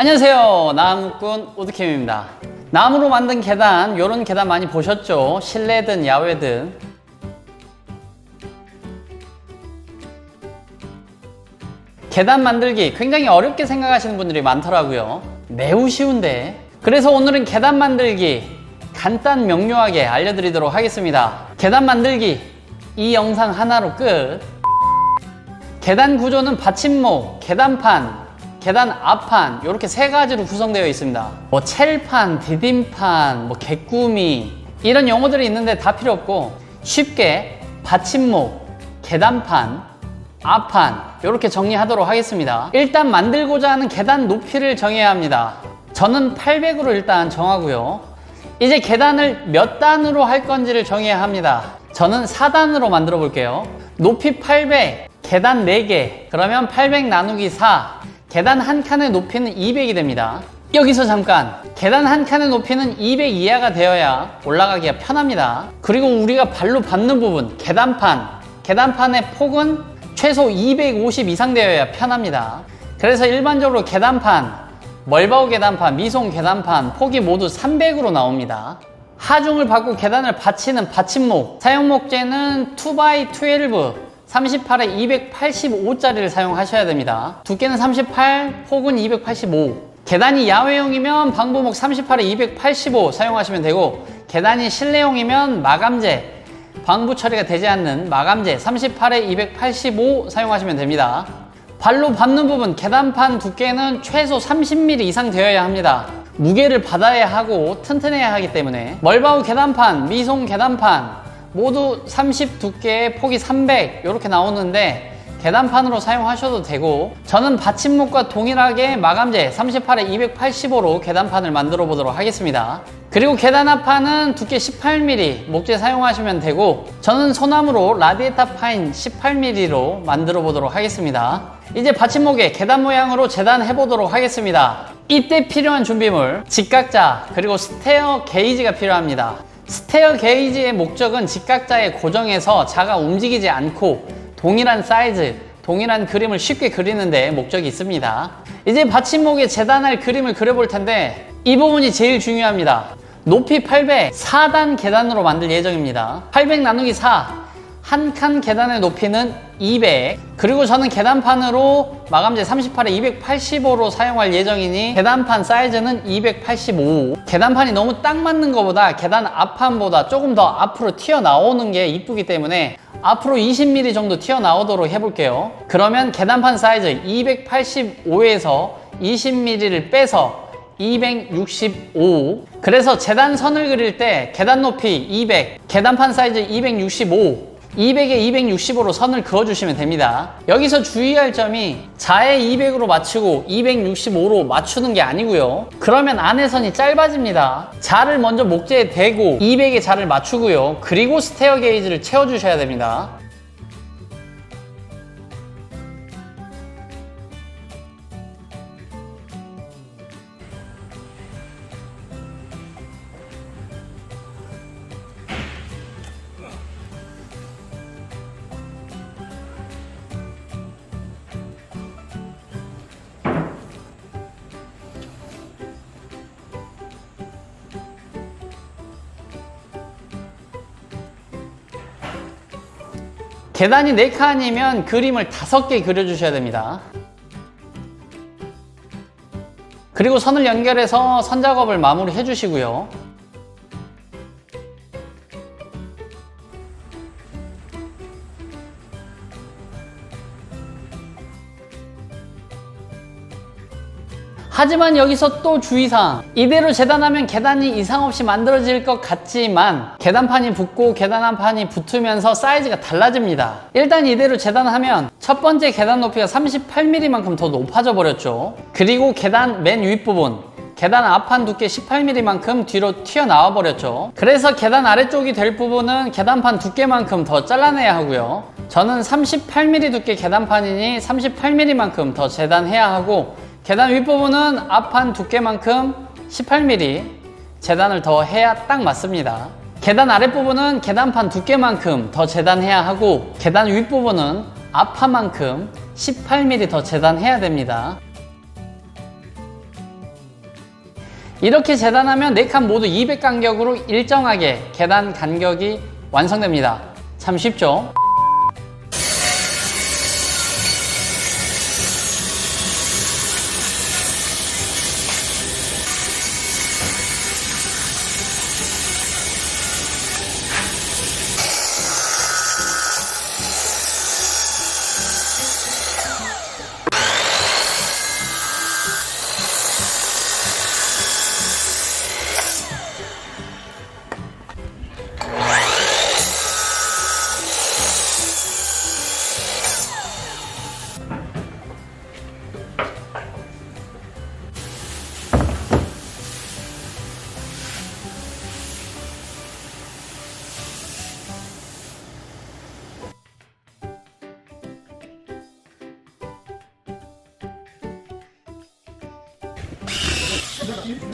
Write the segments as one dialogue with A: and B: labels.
A: 안녕하세요. 나무꾼 오드캠입니다. 나무로 만든 계단, 이런 계단 많이 보셨죠? 실내든 야외든. 계단 만들기 굉장히 어렵게 생각하시는 분들이 많더라고요. 매우 쉬운데. 그래서 오늘은 계단 만들기 간단 명료하게 알려드리도록 하겠습니다. 계단 만들기 이 영상 하나로 끝. 계단 구조는 받침목, 계단판, 계단 앞판 이렇게 세 가지로 구성되어 있습니다. 뭐 첼판, 디딤판, 뭐 개꾸미 이런 용어들이 있는데 다 필요 없고 쉽게 받침목, 계단판, 앞판 이렇게 정리하도록 하겠습니다. 일단 만들고자 하는 계단 높이를 정해야 합니다. 저는 800으로 일단 정하고요. 이제 계단을 몇 단으로 할 건지를 정해야 합니다. 저는 4단으로 만들어 볼게요. 높이 800, 계단 4개, 그러면 800 나누기 4, 계단 한 칸의 높이는 200이 됩니다. 여기서 잠깐, 계단 한 칸의 높이는 200 이하가 되어야 올라가기가 편합니다. 그리고 우리가 발로 밟는 부분, 계단판, 계단판의 폭은 최소 250 이상 되어야 편합니다. 그래서 일반적으로 계단판, 멀바우 계단판, 미송 계단판 폭이 모두 300으로 나옵니다. 하중을 받고 계단을 받치는 받침목 사용 목재는 2x12 38에 285짜리를 사용하셔야 됩니다. 두께는 38, 폭은 285. 계단이 야외용이면 방부목 38에 285 사용하시면 되고 계단이 실내용이면 마감재 방부 처리가 되지 않는 마감재 38에 285 사용하시면 됩니다. 발로 밟는 부분 계단판 두께는 최소 30mm 이상 되어야 합니다. 무게를 받아야 하고 튼튼해야 하기 때문에 멀바우 계단판, 미송 계단판 모두 30 두께의 폭이 300 이렇게 나오는데 계단판으로 사용하셔도 되고 저는 받침목과 동일하게 마감재 38에 285로 계단판을 만들어 보도록 하겠습니다. 그리고 계단 앞판은 두께 18mm 목재 사용하시면 되고 저는 소나무로 라디에타 파인 18mm로 만들어 보도록 하겠습니다. 이제 받침목에 계단 모양으로 재단해 보도록 하겠습니다. 이때 필요한 준비물 직각자 그리고 스테어 게이지가 필요합니다. 스테어 게이지의 목적은 직각자에 고정해서 자가 움직이지 않고 동일한 사이즈, 동일한 그림을 쉽게 그리는 데 목적이 있습니다. 이제 받침목에 재단할 그림을 그려볼 텐데 이 부분이 제일 중요합니다. 높이 800, 4단 계단으로 만들 예정입니다. 800 나누기 4, 한 칸 계단의 높이는 200 그리고 저는 계단판으로 마감재 38에 285로 사용할 예정이니 계단판 사이즈는 285 계단판이 너무 딱 맞는 것보다 계단 앞판보다 조금 더 앞으로 튀어나오는 게 이쁘기 때문에 앞으로 20mm 정도 튀어나오도록 해볼게요. 그러면 계단판 사이즈 285에서 20mm를 빼서 265 그래서 재단선을 그릴 때 계단 높이 200 계단판 사이즈 265 200에 265로 선을 그어주시면 됩니다. 여기서 주의할 점이 자에 200으로 맞추고 265로 맞추는 게 아니고요. 그러면 안에선이 짧아집니다. 자를 먼저 목재에 대고 200에 자를 맞추고요. 그리고 스테어 게이지를 채워주셔야 됩니다. 계단이 4칸이면 그림을 5개 그려주셔야 됩니다. 그리고 선을 연결해서 선 작업을 마무리 해 주시고요. 하지만 여기서 또 주의사항. 이대로 재단하면 계단이 이상 없이 만들어질 것 같지만 계단판이 붙고 계단 한 판이 붙으면서 사이즈가 달라집니다. 일단 이대로 재단하면 첫 번째 계단 높이가 38mm만큼 더 높아져 버렸죠. 그리고 계단 맨 윗부분 계단 앞판 두께 18mm만큼 뒤로 튀어나와 버렸죠. 그래서 계단 아래쪽이 될 부분은 계단판 두께만큼 더 잘라내야 하고요. 저는 38mm 두께 계단판이니 38mm만큼 더 재단해야 하고 계단 윗부분은 앞판 두께만큼 18mm 재단을 더 해야 딱 맞습니다. 계단 아랫부분은 계단판 두께만큼 더 재단해야 하고 계단 윗부분은 앞판만큼 18mm 더 재단해야 됩니다. 이렇게 재단하면 네칸 모두 200 간격으로 일정하게 계단 간격이 완성됩니다. 참 쉽죠? aqui.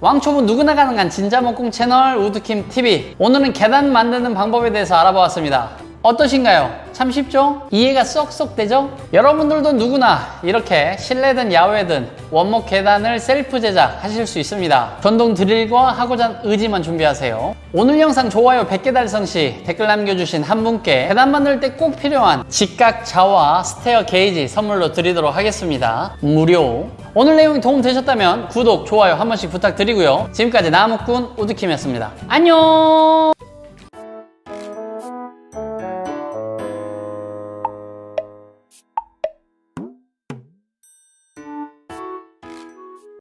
A: 왕초보 누구나 가능한 진자목공 채널 우드킴 TV 오늘은 계단 만드는 방법에 대해서 알아보았습니다 어떠신가요? 참 쉽죠? 이해가 쏙쏙 되죠? 여러분들도 누구나 이렇게 실내든 야외든 원목 계단을 셀프 제작하실 수 있습니다 전동 드릴과 하고자 하는 의지만 준비하세요 오늘 영상 좋아요 100개 달성 시 댓글 남겨주신 한 분께 계단 만들 때 꼭 필요한 직각 자와 스테어 게이지 선물로 드리도록 하겠습니다 무료 오늘 내용이 도움 되셨다면 구독, 좋아요 한 번씩 부탁드리고요. 지금까지 나무꾼 우드킴이었습니다. 안녕!